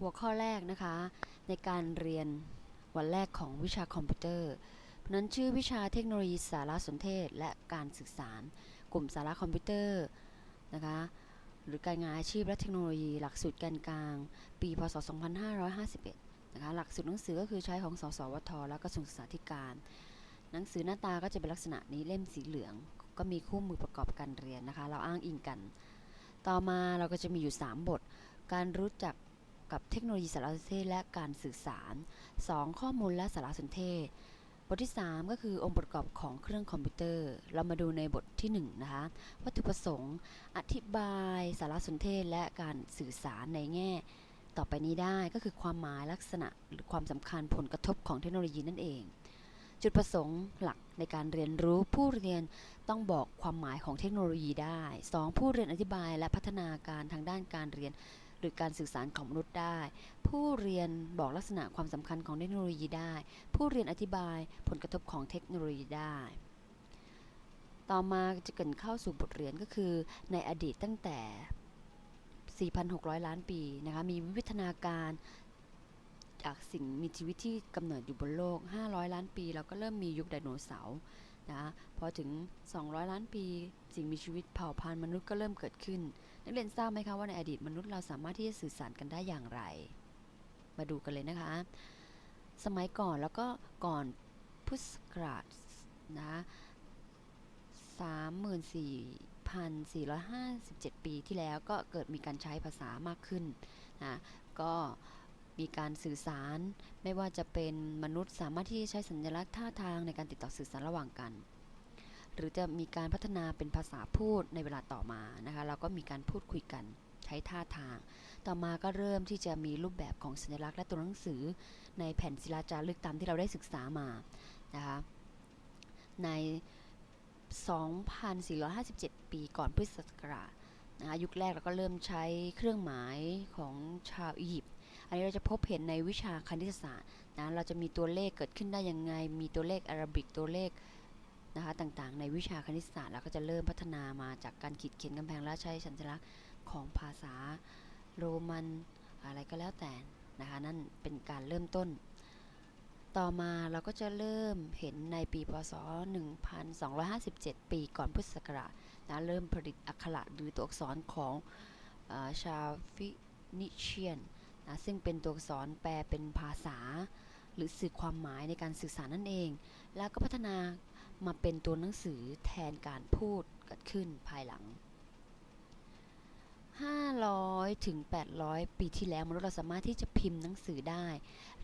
หัวข้อแรกนะคะ ในการเรียนวันแรกของวิชาคอมพิวเตอร์ เพราะนั้นชื่อวิชาเทคโนโลยีสารสนเทศ และการสื่อสารกลุ่มสาระคอมพิวเตอร์นะคะหรือการงานอาชีพและเทคโนโลยี หลักสูตรการกลาง ปีพศ 2551นะคะหลักสูตรหนังสือก็คือใช้ของสสวท และกระทรวงศึกษาธิการ หนังสือหน้าตาก็จะเป็นลักษณะนี้เล่มสีเหลือง ก็มีคู่มือประกอบการเรียนนะคะ เราอ้างอิงกัน ต่อมาเราก็จะมีอยู่ 3 บท การรู้จัก กับเทคโนโลยีสารสนเทศและการสื่อสาร 2 ข้อมูลและสารสนเทศ บทที่ 3 ก็คือองค์ประกอบของเครื่องคอมพิวเตอร์ เรามาดูในบทที่ 1 นะคะ วัตถุประสงค์ อธิบายสารสนเทศและการสื่อสารในแง่ ต่อไปนี้ได้ก็คือความหมายลักษณะหรือความสำคัญผลกระทบของเทคโนโลยีนั่นเอง จุดประสงค์หลักในการเรียนรู้ผู้เรียนต้องบอกความหมายของเทคโนโลยีได้ 2. ผู้เรียนอธิบายและพัฒนาการทางด้านการเรียน หรือการสื่อสารของมนุษย์ได้ ผู้เรียนบอกลักษณะความสำคัญของเทคโนโลยีได้ ผู้เรียนอธิบายผลกระทบของเทคโนโลยีได้ ต่อมาจะเกิดเข้าสู่บทเรียนก็คือ ในอดีตตั้งแต่ 4,600 ล้านปีนะคะมีวิวัฒนาการจากสิ่งมีชีวิตที่กำเนิดอยู่บนโลก 500 ล้านปี เราก็เริ่มมียุคไดโนเสาร์นะคะพอถึง 200 ล้านปี สิ่งมีชีวิตเผ่าพันธุ์มนุษย์ก็เริ่มเกิดขึ้น นักเรียนทราบไหมคะว่าในอดีตมนุษย์เราสามารถที่จะสื่อสารกันได้อย่างไร มาดูกันเลยนะคะ สมัยก่อนแล้วก็ก่อนพุทธศักราชนะ34,457 ปีที่แล้วก็เกิดมีการใช้ภาษามากขึ้นนะก็มีการสื่อสารไม่ว่าจะเป็นมนุษย์สามารถที่จะใช้สัญลักษณ์ท่าทางในการติดต่อสื่อสารระหว่างกัน หรือจะมีการพัฒนาเป็นภาษาพูดในเวลาต่อมานะคะเราก็มีการพูดคุยกันใช้ท่าทาง ต่อมาก็เริ่มที่จะมีรูปแบบของสัญลักษณ์และตัวหนังสือ ในแผ่นศิลาจารึกตามที่เราได้ศึกษามานะคะใน 2,457 ปีก่อนพุทธศักราชนะคะยุคแรกเราก็เริ่มใช้เครื่องหมายของชาวอียิปต์ อันนี้เราจะพบเห็นในวิชาคณิตศาสตร์นะ เราจะมีตัวเลขเกิดขึ้นได้ยังไง มีตัวเลขอาราบิก ตัวเลข นะคะต่างๆ ในวิชาคณิตศาสตร์เราก็จะเริ่มพัฒนามาจากการขีดเขียนกำแพงและใช้สัญลักษณ์ของภาษาโรมันอะไรก็แล้วแต่นะคะนั่นเป็นการเริ่มต้น ต่อมาเราก็จะเริ่มเห็นในปีพศ 1257 ปีก่อนพุทธศักราชนะเริ่มผลิตอักขระหรือตัวอักษรของอาชาวฟินิเชียนนะซึ่งเป็นตัวอักษรแปลเป็นภาษา หรือสื่อความหมายในการสื่อสารนั่นเอง แล้วก็พัฒนา มาเป็นตัวหนังสือแทนการพูดเกิดขึ้นภายหลัง 500 ถึง 800 ปีที่แล้วมนุษย์เราสามารถที่จะพิมพ์หนังสือได้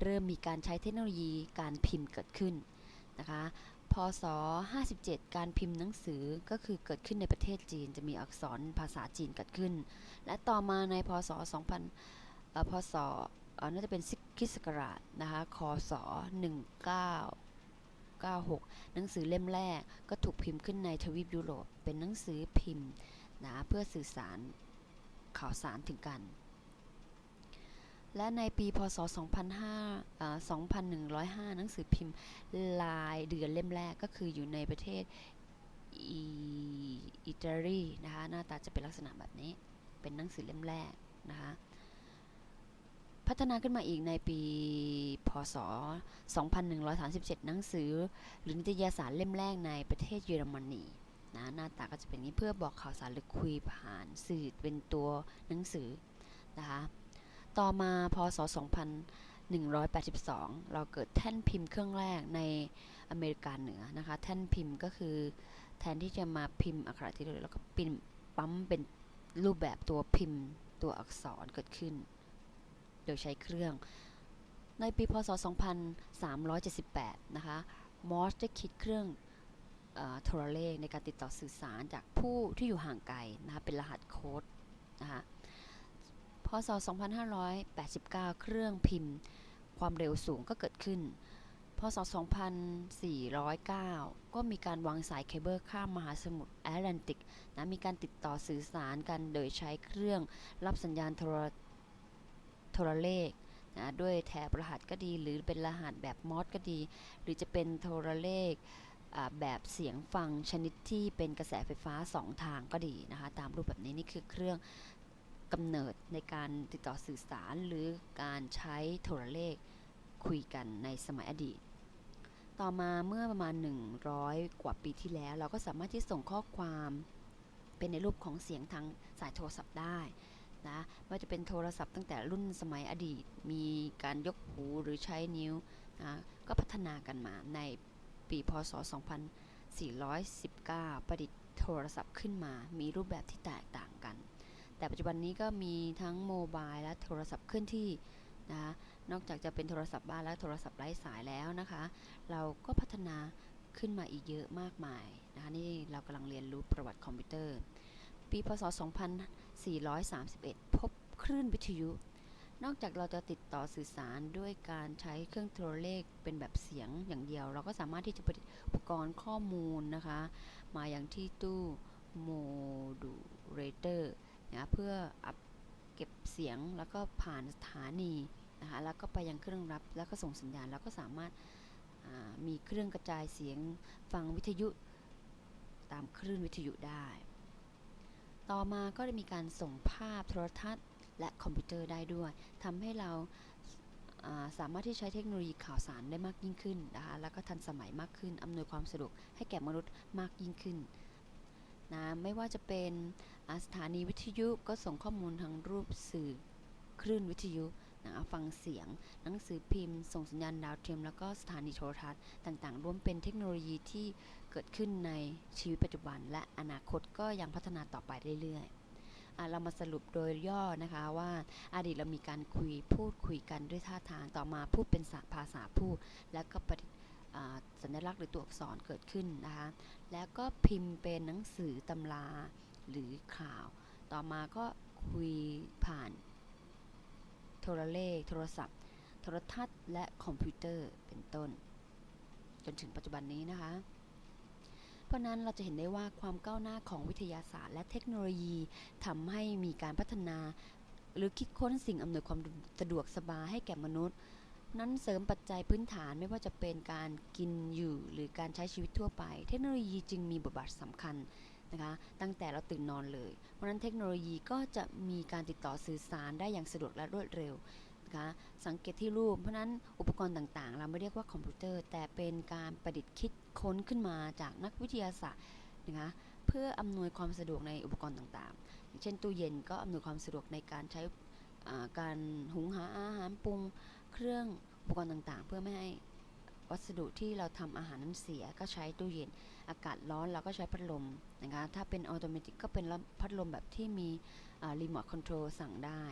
เริ่มมีการใช้เทคโนโลยีการพิมพ์เกิดขึ้นนะคะพศ 57 การพิมพ์หนังสือก็คือเกิดขึ้นในประเทศจีน จะมีอักษรภาษาจีนเกิดขึ้น และต่อมาในพศ 2000พศน่าจะเป็นคริสต์ศักราชนะคะคศ 1996 หนังสือเล่มแรกก็ถูกพิมพ์ขึ้นในทวีปยุโรป เป็นหนังสือพิมพ์นะเพื่อสื่อสารข่าวสารถึงกัน และในปีพศ 2005อ่า2105 หนังสือพิมพ์ลายเดือนเล่มแรกก็คืออยู่ในประเทศอิตาลีนะคะหน้าตาจะเป็นลักษณะแบบนี้ เป็นหนังสือเล่มแรกนะคะ พัฒนาขึ้นมาอีกในปี พศ 2137 หนังสือ หรือนิตยสารเล่มแรกในประเทศเยอรมนีนะหน้าตาก็จะเป็นนี้เพื่อบอกข่าวสารหรือคุยผ่านสื่อเป็นตัวหนังสือนะคะต่อมาพศ 2182 เราเกิดแท่นพิมพ์เครื่องแรกในอเมริกาเหนือนะคะ แท่นพิมพ์ก็คือแทนที่จะมาพิมพ์อักขระที่เราแล้วก็ปิมปั๊มเป็นรูปแบบตัวพิมพ์ตัวอักษรเกิดขึ้น โดยใช้เครื่อง ในปีพศ 2378 นะคะ มอร์สได้คิดเครื่องโทรเลขในการติดต่อสื่อสารจากผู้ที่อยู่ห่างไกลนะคะเป็นรหัสโค้ดนะคะพศ 2589 เครื่องพิมพ์ความเร็วสูงก็เกิดขึ้น พศ 2409 ก็มีการวางสายเคเบิลข้ามมหาสมุทรแอตแลนติกนะมีการติดต่อสื่อสารกันโดยใช้เครื่องรับสัญญาณโทร โทรเลขนะด้วยแถบรหัสก็ดี หรือเป็นรหัสแบบมอสก็ดี หรือจะเป็นโทรเลขแบบเสียงฟังชนิดที่เป็นกระแสไฟฟ้า 2 ทางก็ดีนะคะตามรูปแบบนี้นี่คือเครื่องกำเนิดในการติดต่อสื่อสารหรือการใช้โทรเลขคุยกันในสมัยอดีต ต่อมาเมื่อประมาณ 100 กว่าปีที่แล้ว เราก็สามารถที่ส่งข้อความเป็นในรูปของเสียงทางสายโทรศัพท์ได้ นะไม่ว่าจะเป็นโทรศัพท์ตั้งแต่รุ่นสมัยอดีต มีการยกหูหรือใช้นิ้วนะก็พัฒนากันมาในปีพศ 2419 ประดิษฐ์โทรศัพท์ขึ้นมา มีรูปแบบที่แตกต่างกัน แต่ปัจจุบันนี้ก็มีทั้งโมบายและโทรศัพท์เคลื่อนที่นะนอกจากจะเป็นโทรศัพท์บ้านและโทรศัพท์ไร้สายแล้วนะคะ เราก็พัฒนาขึ้นมาอีกเยอะมากมายนะคะนี่เรากำลังเรียนรู้ประวัติคอมพิวเตอร์ ปีพศ 431 พบคลื่นวิทยุ นอกจากเราจะติดต่อสื่อสารด้วยการใช้เครื่องโทรเลขเป็นแบบเสียงอย่างเดียว เราก็สามารถที่จะผลิตอุปกรณ์ข้อมูลนะคะ มาอย่างที่ตู้โมดูเรเตอร์นะเพื่ออัปเก็บเสียงแล้วก็ผ่านสถานีนะคะแล้วก็ไปยังเครื่องรับแล้วก็ส่งสัญญาณแล้วก็สามารถามีเครื่องกระจายเสียงฟังวิทยุตามคลื่นวิทยุได้ ต่อมาก็ได้มีการส่งภาพโทรทัศน์ และคอมพิวเตอร์ได้ด้วยทำให้เราาสามารถที่ใช้เทคโนโลยีข่าวสารได้มากยิ่งขึ้นนะคะแล้วก็ทันสมัยมากขึ้น อำนวยความสะดวกให้แก่มนุษย์มากยิ่งขึ้นนะไม่ว่าจะเป็นสถานีวิทยุก็ส่งข้อมูลทางรูปสื่อคลื่นวิทยุนะฟังเสียง หนังสือพิมพ์ ส่งสัญญาณดาวเทียม แล้วก็สถานีโทรทัศน์ต่างๆ รวมเป็นเทคโนโลยีที่ เกิดขึ้นในชีวิตปัจจุบัน และอนาคตก็ยังพัฒนาต่อไปเรื่อยๆ เรามาสรุปโดยย่อนะคะว่าอดีตเรามีการคุยพูดคุยกันด้วยท่าทางต่อมาพูดเป็นภาษาพูด แล้วก็ปสัญลักษณ์หรือตัวอักษรเกิดขึ้นนะคะแล้วก็พิมพ์เป็นหนังสือตำราหรือข่าว ต่อมาก็คุยผ่านโทรเลข โทรศัพท์ โทรทัศน์ และคอมพิวเตอร์เป็นต้น จนถึงปัจจุบันนี้นะคะ เพราะนั้นเราจะเห็นได้ว่าความก้าวหน้าของวิทยาศาสตร์ และเทคโนโลยีทำให้มีการพัฒนา หรือคิดค้นสิ่งอำนวยความสะดวกสบายให้แก่มนุษย์ นั้นเสริมปัจจัยพื้นฐานไม่ว่าจะเป็นการกินอยู่หรือการใช้ชีวิตทั่วไป เทคโนโลยีจึงมีบทบาทสำคัญนะคะตั้งแต่เราตื่นนอนเลย เพราะฉะนั้นเทคโนโลยีก็จะมีการติดต่อสื่อสารได้อย่างสะดวกและรวดเร็ว นะคะสังเกตที่รูป เพราะนั้นอุปกรณ์ต่างๆ เราไม่เรียกว่าคอมพิวเตอร์ แต่เป็นการประดิษฐ์คิดค้นขึ้นมาจากนักวิทยาศาสตร์นะคะเพื่ออำนวยความสะดวกในอุปกรณ์ต่างๆ อย่างเช่นตู้เย็นก็อำนวยความสะดวกในการใช้การหุงหาอาหารปรุงเครื่องอุปกรณ์ต่างๆ เพื่อไม่ให้วัสดุที่เราทำอาหารนั้นเสียก็ใช้ตู้เย็น อากาศร้อนเราก็ใช้พัดลมนะคะถ้าเป็นออโตเมติกก็เป็นพัดลมแบบที่มีรีโมทคอนโทรลสั่งได้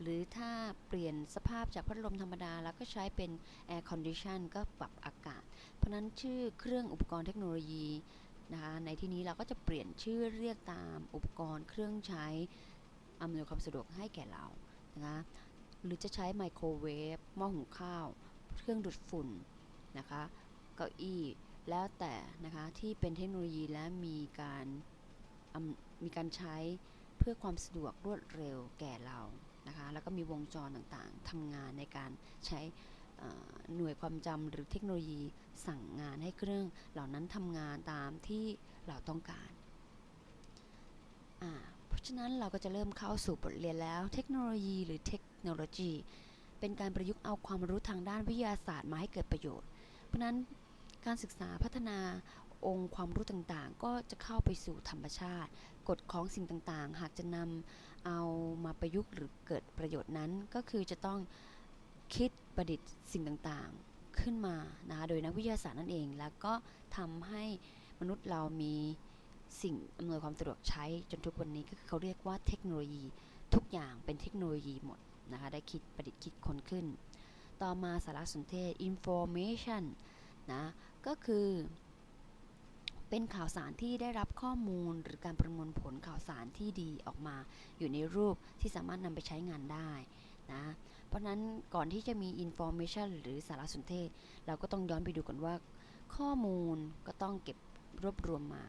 หรือถ้าเปลี่ยนสภาพจากพัดลมธรรมดา แล้วก็ใช้เป็นแอร์คอนดิชันก็ปรับอากาศ เพราะฉะนั้นชื่อเครื่องอุปกรณ์เทคโนโลยีนะคะในที่นี้เราก็จะเปลี่ยนชื่อเรียกตามอุปกรณ์เครื่องใช้อำนวยความสะดวกให้แก่เรานะคะหรือจะใช้ไมโครเวฟหม้อหุงข้าว เครื่องดูดฝุ่นนะคะเก้าอี้แล้วแต่นะคะที่เป็นเทคโนโลยีและมีการมีการใช้เพื่อความสะดวกรวดเร็วแก่เรา นะคะแล้วก็มีวงจรต่างๆทำงานในการใช้หน่วยความจำหรือเทคโนโลยีสั่งงานให้เครื่อง เหล่านั้นทำงานตามที่เราต้องการเพราะฉะนั้นเราก็จะเริ่มเข้าสู่บทเรียนแล้ว เทคโนโลยีหรือเทคโนโลยี เป็นการประยุกต์เอาความรู้ทางด้านวิทยาศาสตร์มาให้เกิดประโยชน์ เพราะนั้นการศึกษาพัฒนาองค์ความรู้ต่างๆ ก็จะเข้าไปสู่ธรรมชาติ กฎของสิ่งต่างๆ หากจะนำ เอามาประยุกต์หรือเกิดประโยชน์นั้น ก็คือจะต้องคิดประดิษฐ์สิ่งต่างๆขึ้นมานะคะโดยนักวิทยาศาสตร์นั่นเอง แล้วก็ทำให้มนุษย์เรามีสิ่งอำนวยความสะดวกใช้จนทุกวันนี้ก็คือเขาเรียกว่าเทคโนโลยี ทุกอย่างเป็นเทคโนโลยีหมดนะคะได้คิดประดิษฐ์คิดค้นขึ้น ต่อมาสารสนเทศ information นะก็คือ เป็นข่าวสารที่ได้รับข้อมูลหรือการประมวลผลข่าวสารที่ดีออกมา อยู่ในรูปที่สามารถนำไปใช้งานได้นะเพราะนั้นก่อนที่จะมี information หรือสารสนเทศ เราก็ต้องย้อนไปดูกันว่า ข้อมูลก็ต้องเก็บรวบรวมมา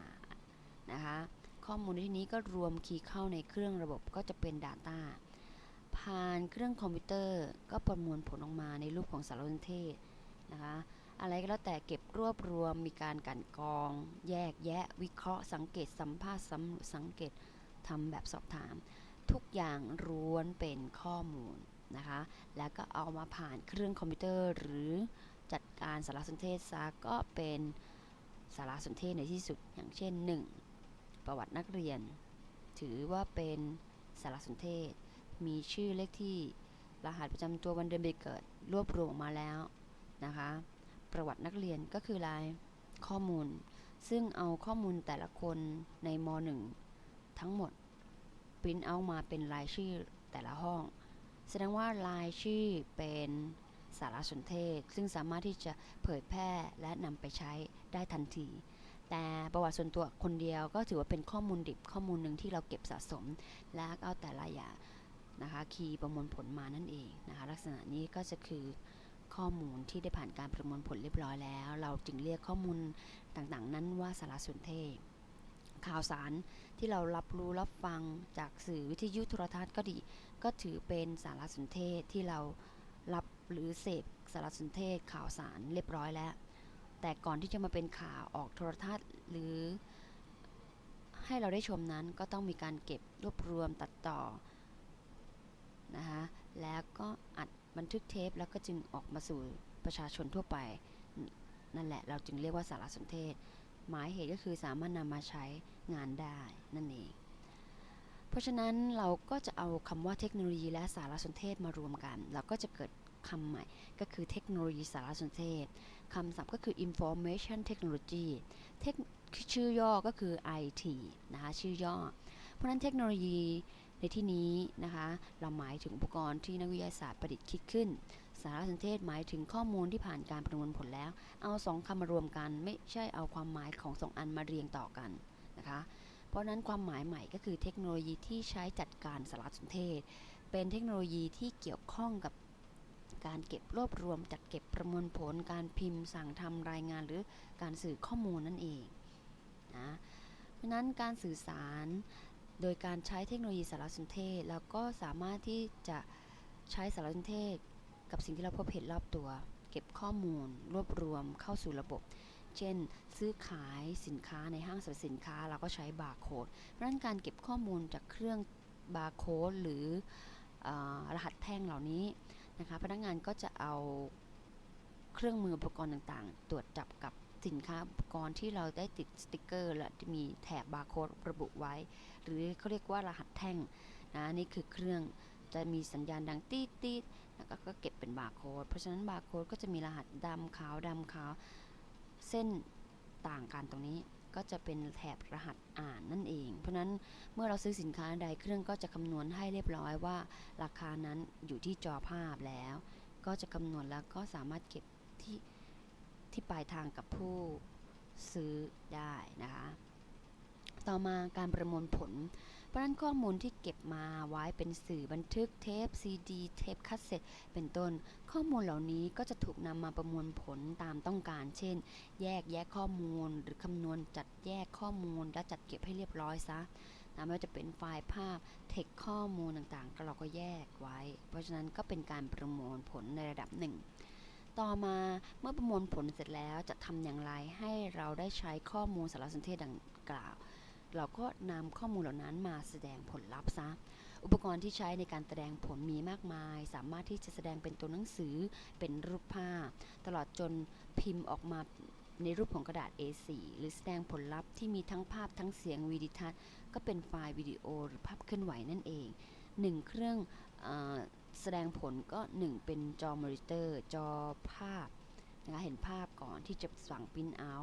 นะคะข้อมูลในที่นี้ก็รวมคีย์เข้าในเครื่องระบบก็จะเป็น Data ผ่านเครื่องคอมพิวเตอร์ก็ประมวลผลออกมาในรูปของสารสนเทศนะคะ อะไรก็แล้วแต่เก็บรวบรวมมีการกันกอง แยกแยะวิเคราะห์สังเกตสัมภาษณ์สังเกตทำแบบสอบถาม ทุกอย่างล้วนเป็นข้อมูลนะคะแล้วก็เอามาผ่านเครื่องคอมพิวเตอร์หรือจัดการสารสนเทศซะก็เป็นสารสนเทศในที่สุดอย่างเช่น 1. ประวัตินักเรียน ถือว่าเป็นสารสนเทศ มีชื่อเลขที่รหัสประจำตัววันเดือนปีเกิด รวบรวมออกมาแล้วนะคะ ประวัตินักเรียนก็คือรายข้อมูล ซึ่งเอาข้อมูลแต่ละคนในม .1 ทั้งหมดปริ้นเอามาเป็นรายชื่อแต่ละห้อง แสดงว่ารายชื่อเป็นสารสนเทศ ซึ่งสามารถที่จะเผยแพร่และนำไปใช้ได้ทันที แต่ประวัติส่วนตัวคนเดียวก็ถือว่าเป็นข้อมูลดิบข้อมูลหนึ่งที่เราเก็บสะสม และเอาแต่ละอย่างนะคะ คีย์ประมวลผลมานั่นเองนะคะ ลักษณะนี้ก็จะคือ ข้อมูลที่ได้ผ่านการประมวลผลเรียบร้อยแล้ว เราจึงเรียกข้อมูลต่างๆ นั้นว่าสารสนเทศ ข่าวสารที่เรารับรู้รับฟังจากสื่อวิทยุโทรทัศน์ก็ดี ก็ถือเป็นสารสนเทศที่เรารับหรือเสพสารสนเทศ ข่าวสารเรียบร้อยแล้ว แต่ก่อนที่จะมาเป็นข่าวออกโทรทัศน์หรือ ให้เราได้ชมนั้นก็ต้องมีการเก็บรวบรวมตัดต่อนะคะแล้วก็อัด บันทึกเทปแล้วก็จึงออกมาสู่ประชาชนทั่วไป นั่นแหละเราจึงเรียกว่าสารสนเทศ หมายเหตุก็คือสามารถนำมาใช้งานได้นั่นเอง เพราะฉะนั้นเราก็จะเอาคำว่าเทคโนโลยีและสารสนเทศมารวมกัน เราก็จะเกิดคำใหม่ก็คือเทคโนโลยีสารสนเทศคำศัพท์ก็คือ information technology เทคชื่อย่อก็คือ IT นะคะชื่อย่อ เพราะฉะนั้นเทคโนโลยี ในที่นี้นะคะเราหมายถึงอุปกรณ์ที่นักวิทยาศาสตร์ประดิษฐ์คิดขึ้น สารสนเทศหมายถึงข้อมูลที่ผ่านการประมวลผลแล้ว เอาสองคำมารวมกัน ไม่ใช่เอาความหมายของสองอันมาเรียงต่อกันนะคะเพราะนั้นความหมายใหม่ก็คือเทคโนโลยีที่ใช้จัดการสารสนเทศ เป็นเทคโนโลยีที่เกี่ยวข้องกับการเก็บรวบรวม จัดเก็บประมวลผล การพิมพ์สั่งทำรายงานหรือการสื่อข้อมูลนั่นเองนะเพราะนั้นการสื่อสาร โดยการใช้เทคโนโลยีสารสนเทศ แล้วก็สามารถที่จะใช้สารสนเทศ กับสิ่งที่เราพบเห็นรอบตัว เก็บข้อมูล รวบรวมเข้าสู่ระบบ เช่น ซื้อขายสินค้าในห้างสรรพสินค้าเราก็ใช้บาร์โค้ดเพราะนั้นการเก็บข้อมูลจากเครื่องบาร์โค้ดหรืออรหัสแท่งเหล่านี้นะคะพนักงานก็จะเอาเครื่องมืออุปกรณ์ต่างๆ ตรวจจับกับ สินค้าอุปกรณ์ที่เราได้ติดสติกเกอร์ และมีแถบบาร์โค้ดระบุไว้ หรือเขาเรียกว่ารหัสแท่งนะนี่คือเครื่องจะมีสัญญาณดังตีดตีดแล้วก็เก็บเป็นบาร์โค้ดเพราะฉะนั้นบาร์โค้ดก็จะมีรหัสดำขาวดำขาวเส้นต่างกันตรงนี้ก็จะเป็นแถบรหัสอ่านนั่นเอง เพราะนั้นเมื่อเราซื้อสินค้าใดเครื่องก็จะคำนวณให้เรียบร้อยว่า ราคานั้นอยู่ที่จอภาพแล้ว ก็จะคำนวณแล้วก็สามารถเก็บที่ ที่ปลายทางกับผู้ซื้อได้นะคะต่อมาการประมวลผล เพราะนั้นข้อมูลที่เก็บมาไว้เป็นสื่อบันทึกเทปซีดีเทปคัสเซ็ตเป็นต้น ข้อมูลเหล่านี้ก็จะถูกนำมาประมวลผลตามต้องการ เช่น แยกแยะข้อมูล หรือคำนวณจัดแยกข้อมูลและจัดเก็บให้เรียบร้อยซะนะไม่ว่าจะเป็นไฟล์ภาพเทคข้อมูลต่างๆ ก็เราก็แยกไว้ เพราะฉะนั้นก็เป็นการประมวลผลในระดับหนึ่ง ต่อมาเมื่อประมวลผลเสร็จแล้วจะทำอย่างไรให้เราได้ใช้ข้อมูลสารสนเทศดังกล่าว เราก็นำข้อมูลเหล่านั้นมาแสดงผลลัพธ์ซะ อุปกรณ์ที่ใช้ในการแสดงผลมีมากมาย สามารถที่จะแสดงเป็นตัวหนังสือเป็นรูปภาพ ตลอดจนพิมพ์ออกมาในรูปของกระดาษ A4 หรือแสดงผลลัพธ์ที่มีทั้งภาพทั้งเสียงวิดีทัศน์ก็เป็นไฟล์วิดีโอหรือภาพเคลื่อนไหวนั่นเอง1เครื่องอ แสดงผลก็ 1 เป็นจอมอนิเตอร์จอภาพนะคะเห็นภาพก่อนที่จะสั่งพิมพ์เอา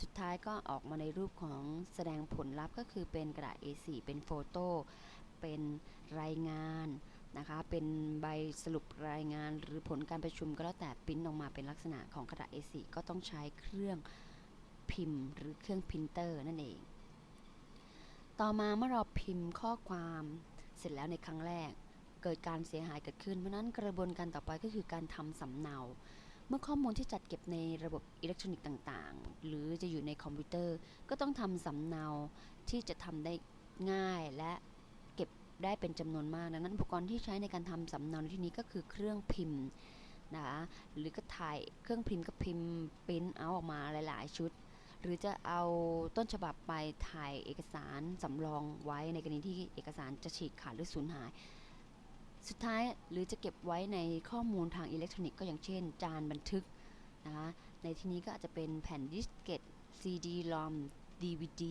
สุดท้ายก็ออกมาในรูปของแสดงผลลัพธ์ก็คือเป็นกระดาษ A4 เป็นโฟโต้เป็นรายงานนะคะเป็นใบสรุปรายงานหรือผลการประชุมก็แล้วแต่ปริ้นออกมาเป็นลักษณะของกระดาษ A4 ก็ต้องใช้เครื่องพิมพ์ หรือเครื่องพิมพ์เตอร์นั่นเอง ต่อมาเมื่อเราพิมพ์ข้อความเสร็จแล้วในครั้งแรก เกิดการเสียหายเกิดขึ้น เพราะนั้นกระบวนการต่อไปก็คือการทำสำเนา เมื่อข้อมูลที่จัดเก็บในระบบอิเล็กทรอนิกส์ต่างๆ หรือจะอยู่ในคอมพิวเตอร์ ก็ต้องทำสำเนาที่จะทำได้ง่ายและเก็บได้เป็นจำนวนมากดังนั้นอุปกรณ์ที่ใช้ในการทำสำเนาในที่นี้ก็คือเครื่องพิมพ์นะคะหรือก็ถ่ายเครื่องพิมพ์ก็พิมพ์ปริ้นเอาออกมาหลาย ๆ ชุด หรือจะเอาต้นฉบับไปถ่ายเอกสารสำรองไว้ในกรณีที่เอกสารจะฉีกขาดหรือสูญหาย สุดท้ายหรือจะเก็บไว้ในข้อมูลทางอิเล็กทรอนิกส์ก็อย่างเช่น จานบันทึกนะคะในที่นี้ก็อาจจะเป็นแผ่นดิสเกต CD ROM DVD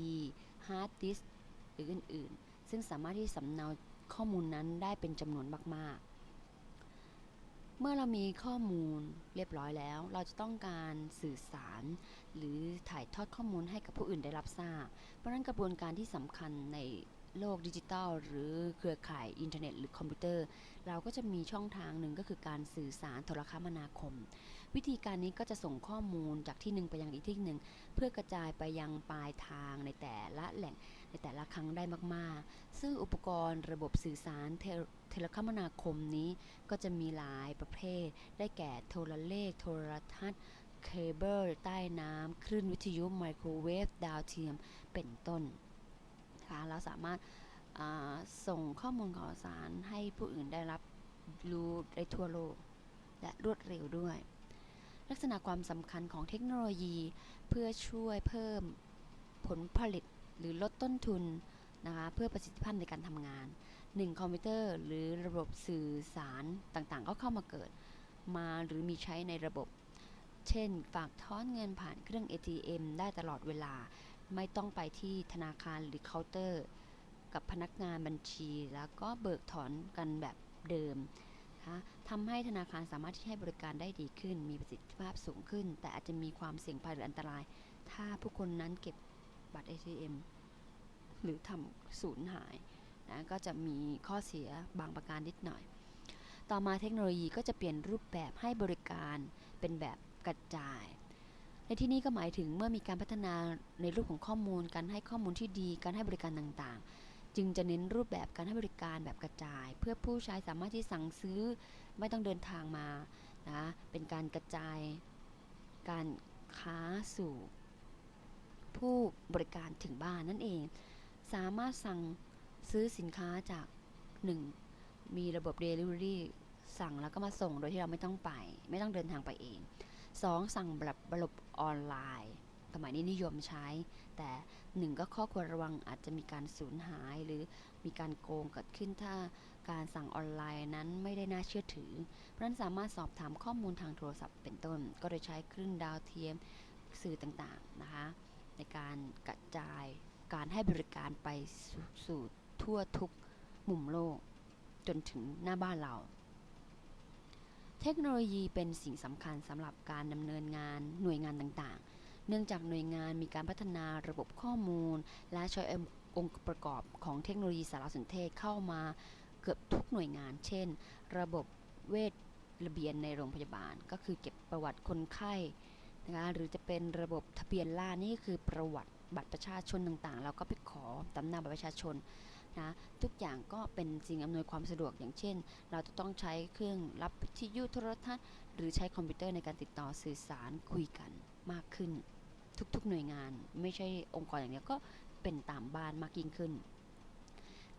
Hard Disk หรืออื่นๆ ซึ่งสามารถที่สำเนาข้อมูลนั้นได้เป็นจำนวนมากๆ เมื่อเรามีข้อมูลเรียบร้อยแล้ว เราจะต้องการสื่อสาร หรือถ่ายทอดข้อมูลให้กับผู้อื่นได้รับทราบ เพราะฉะนั้นกระบวนการที่สำคัญใน โลกดิจิทัลหรือเครือข่ายอินเทอร์เน็ตหรือคอมพิวเตอร์ เราก็จะมีช่องทางหนึ่งก็คือการสื่อสารโทรคมนาคม วิธีการนี้ก็จะส่งข้อมูลจากที่หนึ่งไปยังอีกที่หนึ่งเพื่อกระจายไปยังปลายทางในแต่ละแหล่งในแต่ละครั้งได้มาก ๆ ซึ่งอุปกรณ์ระบบสื่อสารเทเทเลคมนาคมนี้ก็จะมีหลายประเภท ได้แก่โทรเลข โทรทัศน์เคเบิลใต้น้ำคลื่นวิทยุไมโครเวฟดาวเทียมเป็นต้น นะคะเราสามารถส่งข้อมูลข่าวสารให้ผู้อื่นได้รับรู้ได้ทั่วโลก และรวดเร็วด้วย ลักษณะความสำคัญของเทคโนโลยีเพื่อช่วยเพิ่มผลผลิตหรือลดต้นทุนนะคะเพื่อประสิทธิภาพในการทำงาน 1 คอมพิวเตอร์หรือระบบสื่อสารต่างๆ ก็เข้ามาเกิดมาหรือมีใช้ในระบบ เช่น ฝากถอนเงินผ่านเครื่อง ATM ได้ตลอดเวลา ไม่ต้องไปที่ธนาคารหรือเคาน์เตอร์ กับพนักงานบัญชีแล้วก็เบิกถอนกันแบบเดิมนะคะทำให้ธนาคารสามารถที่ให้บริการได้ดีขึ้น มีประสิทธิภาพสูงขึ้น แต่อาจจะมีความเสี่ยงภัยหรืออันตราย ถ้าผู้คนนั้นเก็บบัตร ATM หรือทำสูญหายนะก็จะมีข้อเสียบางประการนิดหน่อย ต่อมาเทคโนโลยีก็จะเปลี่ยนรูปแบบให้บริการเป็นแบบกระจาย ในที่นี้ก็หมายถึงเมื่อมีการพัฒนาในรูปของข้อมูล การให้ข้อมูลที่ดี การให้บริการต่างๆ จึงจะเน้นรูปแบบการให้บริการแบบกระจาย เพื่อผู้ใช้สามารถที่สั่งซื้อไม่ต้องเดินทางมานะเป็นการกระจาย การค้าสู่ ผู้บริการถึงบ้านนั่นเอง สามารถสั่งซื้อสินค้าจาก 1. มีระบบ Delivery สั่งแล้วก็มาส่งโดยที่เราไม่ต้องไป ไม่ต้องเดินทางไปเอง 2. สั่งแบบระบบ ออนไลน์ สมัยนี้นิยมใช้ แต่หนึ่งก็ข้อควรระวังอาจจะมีการสูญหายหรือมีการโกงเกิดขึ้นถ้าการสั่งออนไลน์นั้นไม่ได้น่าเชื่อถือ เพราะนั้นสามารถสอบถามข้อมูลทางโทรศัพท์เป็นต้น ก็โดยใช้คลื่นดาวเทียมสื่อต่างๆนะคะในการกระจายการให้บริการไปสสู่ทั่วทุกมุมโลก จนถึงหน้าบ้านเรา เทคโนโลยีเป็นสิ่งสำคัญสำหรับการดำเนินงานหน่วยงานต่างๆ เนื่องจากหน่วยงานมีการพัฒนาระบบข้อมูล และใช้องค์ประกอบของเทคโนโลยีสารสนเทศเข้ามาเกือบทุกหน่วยงาน เช่น ระบบเวชระเบียนในโรงพยาบาล ก็คือเก็บประวัติคนไข้นะคะหรือจะเป็นระบบทะเบียนล่านี่คือประวัติบัตรประชาชนต่างๆ เราก็ไปขอตำหน้าบัตรประชาชน นะทุกอย่างก็เป็นสิ่งอำนวยความสะดวกอย่างเช่น เราจะต้องใช้เครื่องรับวิทยุโทรทัศน์ หรือใช้คอมพิวเตอร์ในการติดต่อสื่อสารคุยกันมากขึ้น ทุกๆหน่วยงาน ไม่ใช่องค์กรอย่างเดียวก็เป็นตามบ้านมากยิ่งขึ้น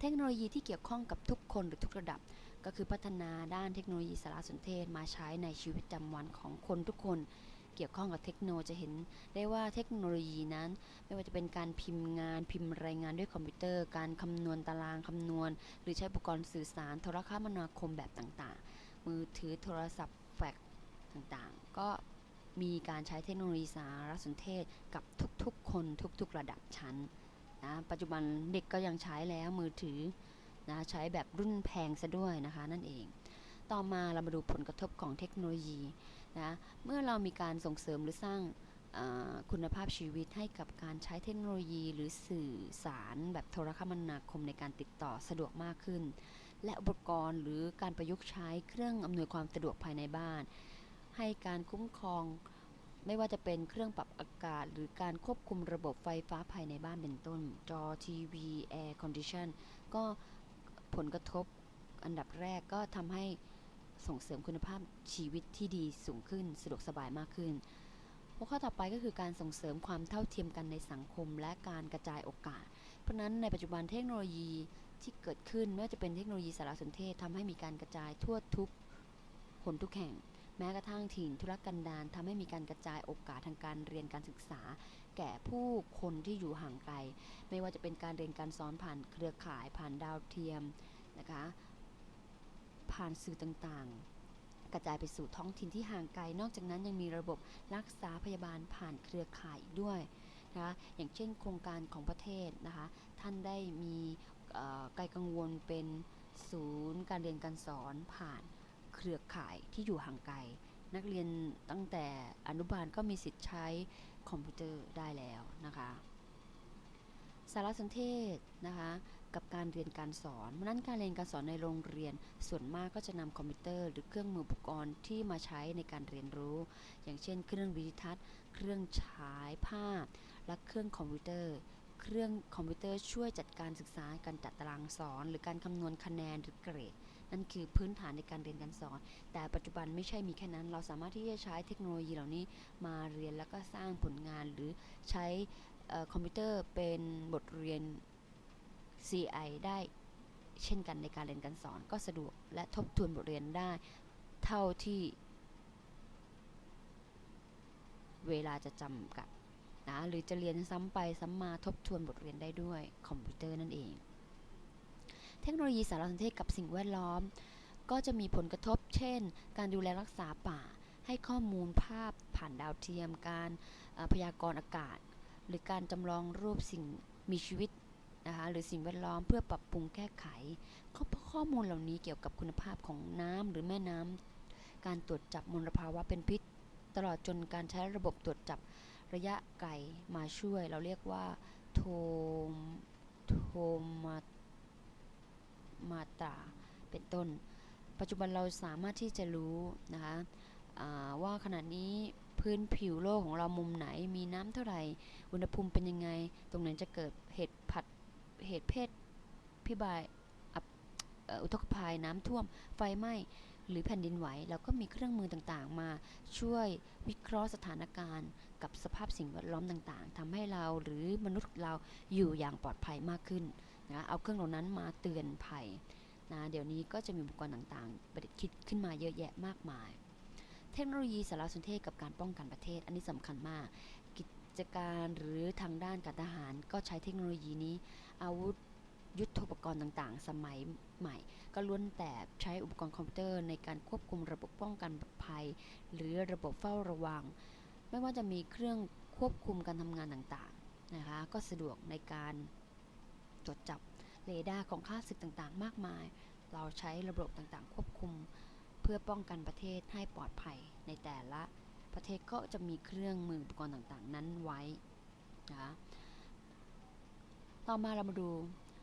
เทคโนโลยีที่เกี่ยวข้องกับทุกคนหรือทุกระดับ ก็คือพัฒนาด้านเทคโนโลยีสารสนเทศมาใช้ในชีวิตประจำวันของคนทุกคน เกี่ยวข้องกับเทคโนโลยีจะเห็นได้ว่าเทคโนโลยีนั้น ไม่ว่าจะเป็นการพิมพ์งาน พิมพ์รายงานด้วยคอมพิวเตอร์ การคำนวณตารางคำนวณ หรือใช้อุปกรณ์สื่อสารโทรคมนาคมแบบต่างๆ มือถือโทรศัพท์แฟกซ์ต่างๆ ก็มีการใช้เทคโนโลยีสารสนเทศกับทุกๆ คนทุกๆ ระดับชั้นนะปัจจุบันเด็กก็ยังใช้แล้วมือถือนะใช้แบบรุ่นแพงซะด้วยนะคะนั่นเอง ต่อมาเรามาดูผลกระทบของเทคโนโลยี นะเมื่อเรามีการส่งเสริมหรือสร้างคุณภาพชีวิตให้กับการใช้เทคโนโลยีหรือสื่อสารแบบโทรคมนาคมในการติดต่อสะดวกมากขึ้น และอุปกรณ์หรือการประยุกต์ใช้เครื่องอำนวยความสะดวกภายในบ้าน ให้การคุ้มครองไม่ว่าจะเป็นเครื่องปรับอากาศ หรือการควบคุมระบบไฟฟ้าภายในบ้านเป็นต้น จอทีวีแอร์คอนดิชันก็ผลกระทบอันดับแรกก็ทำให้ ส่งเสริมคุณภาพชีวิตที่ดีสูงขึ้นสะดวกสบายมากขึ้นหัวข้อต่อไปก็คือการส่งเสริมความเท่าเทียมกันในสังคม และการกระจายโอกาส เพราะนั้นในปัจจุบันเทคโนโลยีที่เกิดขึ้นไม่ว่าจะเป็นเทคโนโลยีสารสนเทศทำให้มีการกระจายทั่วทุกคนทุกแห่ง แม้กระทั่งถิ่นธุรกันดารทำให้มีการกระจายโอกาสทางการเรียนการศึกษา แก่ผู้คนที่อยู่ห่างไกล ไม่ว่าจะเป็นการเรียนการสอนผ่านเครือข่ายผ่านดาวเทียมนะคะ ผ่านสื่อต่างๆ กระจายไปสู่ท้องถิ่นที่ห่างไกล นอกจากนั้นยังมีระบบรักษาพยาบาลผ่านเครือข่ายอีกด้วยนะคะอย่างเช่นโครงการของประเทศนะคะท่านได้มีไกลกังวลเป็นศูนย์การเรียนการสอนผ่านเครือข่ายที่อยู่ห่างไกล นักเรียนตั้งแต่อนุบาลก็มีสิทธิ์ใช้คอมพิวเตอร์ได้แล้วนะคะ สารสนเทศนะคะ กับการเรียนการสอนเพราะนั้นการเรียนการสอนในโรงเรียน ส่วนมากก็จะนำคอมพิวเตอร์หรือเครื่องมืออุปกรณ์ที่มาใช้ในการเรียนรู้ อย่างเช่น เครื่องวิดิทัศน์ เครื่องฉายภาพ และเครื่องคอมพิวเตอร์ เครื่องคอมพิวเตอร์ช่วยจัดการศึกษาการจัดตารางสอน หรือการคำนวณคะแนนหรือเกรดนั่นคือพื้นฐานในการเรียนการสอน แต่ปัจจุบันไม่ใช่มีแค่นั้น เราสามารถที่จะใช้เทคโนโลยีเหล่านี้มาเรียนแล้วก็สร้างผลงานหรือใช้คอมพิวเตอร์เป็นบทเรียน CI ได้เช่นกันในการเรียนการสอนก็สะดวกและทบทวนบทเรียนได้เท่าที่ เวลาจะจำกัดนะหรือจะเรียนซ้ำไปซ้ำมาทบทวนบทเรียนได้ด้วยคอมพิวเตอร์นั่นเอง เทคโนโลยีสารสนเทศกับสิ่งแวดล้อม ก็จะมีผลกระทบ เช่น การดูแลรักษาป่า ให้ข้อมูลภาพผ่านดาวเทียม การพยากรณ์อากาศ หรือการจำลองรูปสิ่งมีชีวิต นะคะหรือสิ่งแวดล้อมเพื่อปรับปรุงแก้ไข ข้อข้อมูลเหล่านี้เกี่ยวกับคุณภาพของน้ำหรือแม่น้ำการตรวจจับมลภาวะเป็นพิษ ตลอดจนการใช้ระบบตรวจจับระยะไกลมาช่วย เราเรียกว่าโทมโทมามาตราเป็นต้น ปัจจุบันเราสามารถที่จะรู้นะคะอ่าว่าขณะนี้พื้นผิวโลกของเรามุมไหนมีน้ำเท่าไหร่ อุณหภูมิเป็นยังไง ตรงไหนจะเกิดเหตุผัด เหตุเพศพิบายอุทกภัยน้ำท่วมไฟไหม้หรือแผ่นดินไหวเราก็มีเครื่องมือต่างๆ มาช่วยวิเคราะห์สถานการณ์ กับสภาพสิ่งแวดล้อมต่างๆทำให้เราหรือมนุษย์เราอยู่อย่างปลอดภัยมากขึ้นนะเอาเครื่องเหล่านั้นมาเตือนภัยนะเดี๋ยวนี้ก็จะมีอุปกรณ์ต่างๆประดิษฐ์คิดขึ้นมาเยอะแยะมากมาย เทคโนโลยีสารสนเทศกับการป้องกันประเทศ อันนี้สำคัญมาก กิจการหรือทางด้านการทหารก็ใช้เทคโนโลยีนี้ อาวุธยุทโธปกรณ์ต่างๆ สมัยใหม่ ก็ล้วนแต่ใช้อุปกรณ์คอมพิวเตอร์ในการควบคุมระบบป้องกันภัย หรือระบบเฝ้าระวัง ไม่ว่าจะมีเครื่องควบคุมการทำงานต่างๆนะคะก็สะดวกในการตรวจจับเรดาร์ของค่าศึกต่างๆ มากมาย เราใช้ระบบต่างๆ ควบคุม เพื่อป้องกันประเทศให้ปลอดภัยในแต่ละประเทศก็จะมีเครื่องมืออุปกรณ์ต่างๆ นั้นไว้นะคะ ต่อมาเรามาดู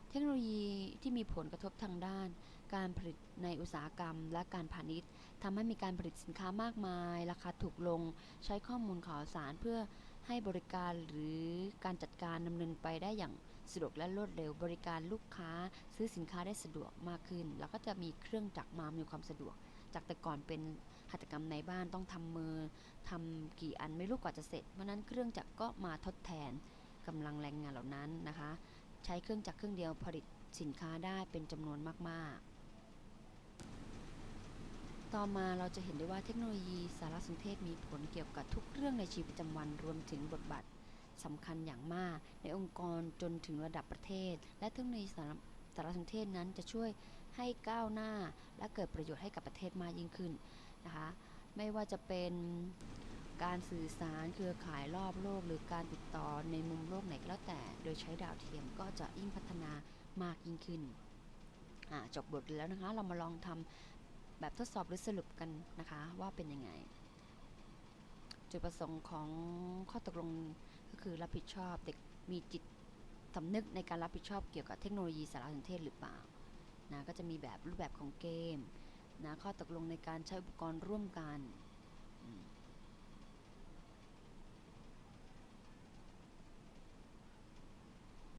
เทคโนโลยีที่มีผลกระทบทางด้าน การผลิตในอุตสาหกรรม และการพาณิชย์ทำให้มีการผลิตสินค้ามากมาย ราคาถูกลง ใช้ข้อมูลข่าวสารเพื่อให้บริการหรือการจัดการดำเนินไปได้อย่างสะดวกและรวดเร็ว บริการลูกค้าซื้อสินค้าได้สะดวกมากขึ้น แล้วก็จะมีเครื่องจักรมามีความสะดวก จากแต่ก่อนเป็นหัตถกรรมในบ้านต้องทำมือทำกี่อันไม่รู้กว่าจะเสร็จ เพราะฉะนั้นเครื่องจักรก็มาทดแทนกำลังแรงงานเหล่านั้นนะคะ ใช้เครื่องจักรเครื่องเดียวผลิตสินค้าได้เป็นจำนวนมากๆ ต่อมาเราจะเห็นได้ว่าเทคโนโลยีสารสนเทศมีผลเกี่ยวกับทุกเรื่องในชีวิตประจำวันรวมถึงบทบาทสำคัญอย่างมาก ในองค์กรจนถึงระดับประเทศ และเทคโนโลยีสารสารสนเทศนั้นจะช่วยให้ก้าวหน้า และเกิดประโยชน์ให้กับประเทศมากยิ่งขึ้นนะคะไม่ว่าจะเป็น การสื่อสารเครือข่ายรอบโลก หรือการติดต่อในมุมโลกไหนก็แล้วแต่ โดยใช้ดาวเทียมก็จะยิ่งพัฒนามากยิ่งขึ้นจบบทแล้วนะคะ เรามาลองทำแบบทดสอบหรือสรุปกันนะคะว่าเป็นยังไง จุดประสงค์ของข้อตกลงก็คือรับผิดชอบเด็กมีจิตสำนึกในการรับผิดชอบเกี่ยวกับเทคโนโลยีสารสนเทศหรือเปล่านะก็จะมีแบบรูปแบบของเกมนะข้อตกลงในการใช้อุปกรณ์ร่วมกัน